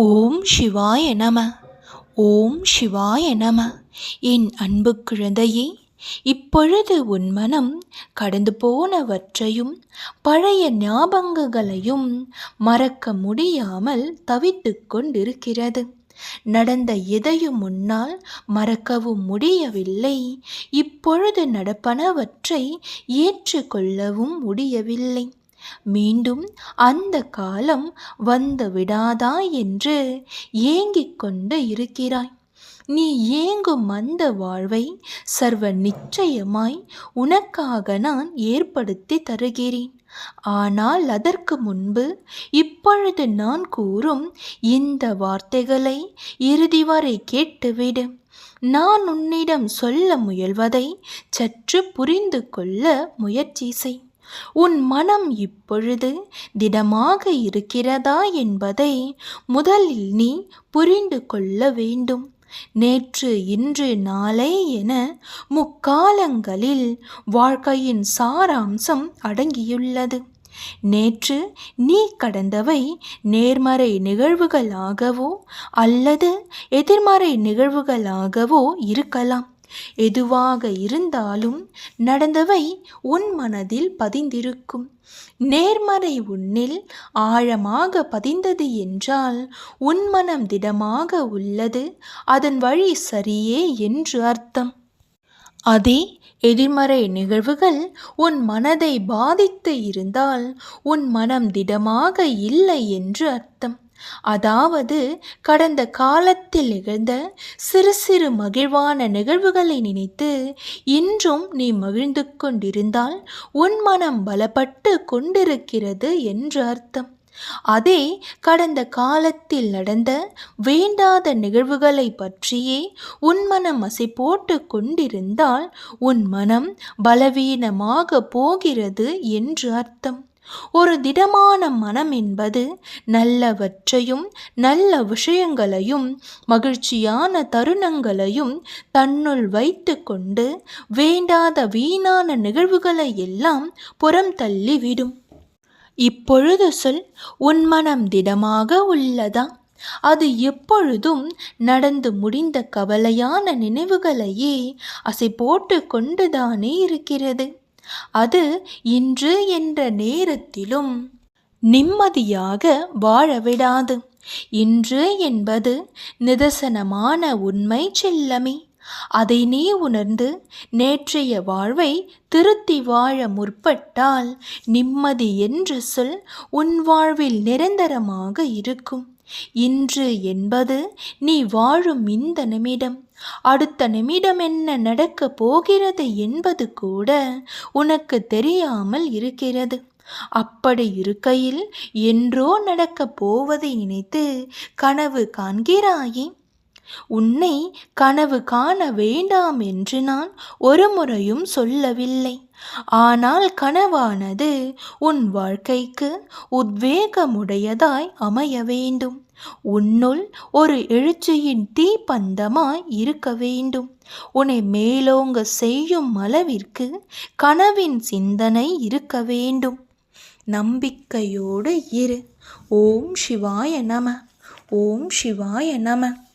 ஓம் சிவாய நம. ஓம் சிவாய நம. என் அன்பு குழந்தையே இப்பொழுது உன் மனம் கடந்து போனவற்றையும் பழைய ஞாபகங்களையும் மறக்க முடியாமல் தவித்து கொண்டிருக்கிறது. நடந்த எதையும் முன்னால் மறக்கவும் முடியவில்லை. இப்பொழுது நடப்பனவற்றை ஏற்றுக்கொள்ளவும் முடியவில்லை. மீண்டும் அந்த காலம் வந்து விடாதா என்று ஏங்கிக் கொண்டு இருக்கிறாய். நீ ஏங்கும் அந்த வாழ்வை சர்வ நிச்சயமாய் உனக்காக நான் ஏற்படுத்தி தருகிறேன். ஆனால் அதற்கு முன்பு இப்பொழுது நான் கூறும் இந்த வார்த்தைகளை இறுதி வரை கேட்டுவிடு. நான் உன்னிடம் சொல்ல முயல்வதை சற்று புரிந்து கொள்ள முயற்சி செய். உன் மனம் இப்பொழுது திடமாக இருக்கிறதா என்பதை முதலில் நீ புரிந்து கொள்ள வேண்டும். நேற்று இன்று நாளை என முக்காலங்களில் வாழ்க்கையின் சாராம்சம் அடங்கியுள்ளது. நேற்று நீ கடந்தவை நேர்மறை நிகழ்வுகளாகவோ அல்லது எதிர்மறை நிகழ்வுகளாகவோ இருக்கலாம். எதுவாக இருந்தாலும் நடந்தவை உன் மனதில் பதிந்திருக்கும். நேர்மறை உன்னில் ஆழமாக பதிந்தது என்றால் உன் மனம் திடமாக உள்ளது. அதன் வழி சரியே என்று அர்த்தம். அதே எதிர்மறை நிகழ்வுகள் உன் மனதை பாதித்து இருந்தால் உன் மனம் திடமாக இல்லை என்று அர்த்தம். அதாவது கடந்த காலத்தில் நிகழ்ந்த சிறு சிறு மகிழ்வான நிகழ்வுகளை நினைத்து இன்றும் நீ மகிழ்ந்து கொண்டிருந்தால் உன் மனம் பலப்பட்டு கொண்டிருக்கிறது என்று அர்த்தம். அதே கடந்த காலத்தில் நடந்த வேண்டாத நிகழ்வுகளை பற்றியே உன் மனம் அசை போட்டு கொண்டிருந்தால் உன் மனம் பலவீனமாக போகிறது என்று அர்த்தம். ஒரு திடமான மனம் என்பது நல்லவற்றையும் நல்ல விஷயங்களையும் மகிழ்ச்சியான தருணங்களையும் தன்னுள் வைத்து கொண்டு வேண்டாத வீணான நிகழ்வுகளை எல்லாம் புறம் தள்ளிவிடும். இப்பொழுது சொல் உன் மனம் திடமாக உள்ளதா? அது எப்பொழுதும் நடந்து முடிந்த கவலையான நினைவுகளையே அசை போட்டு கொண்டுதானே இருக்கிறது. அது இன்று என்ற நேரத்திலும் நிம்மதியாக வாழவிடாது. இன்று என்பது நிதர்சனமான உண்மை செல்லமே. அதை நீ உணர்ந்து நேற்றைய வாழ்வை திருத்தி வாழ முற்பட்டால் நிம்மதி என்ற சொல் உன் வாழ்வில் நிரந்தரமாக இருக்கும். இன்று என்பது நீ வாழும் இந்த நிமிடம். அடுத்த நிமிடம் என்ன நடக்கப் போகிறது என்பது கூட உனக்கு தெரியாமல் இருக்கிறது. அப்படி இருக்கையில் என்றோ நடக்கப் போவதை நினைத்து கனவு காண்கிறாயே. உன்னை கனவு காண வேண்டாம் என்று நான் ஒரு முறையும் சொல்லவில்லை. ஆனால் கனவானது உன் வாழ்க்கைக்கு உத்வேகமுடையதாய் அமைய வேண்டும். உன்னுள் ஒரு எழுச்சியின் தீப்பந்தமாய் இருக்க வேண்டும். உன்னை மேலோங்க செய்யும் அளவிற்கு கனவின் சிந்தனை இருக்க வேண்டும். நம்பிக்கையோடு இரு. ஓம் சிவாய நம. ஓம் சிவாய நம.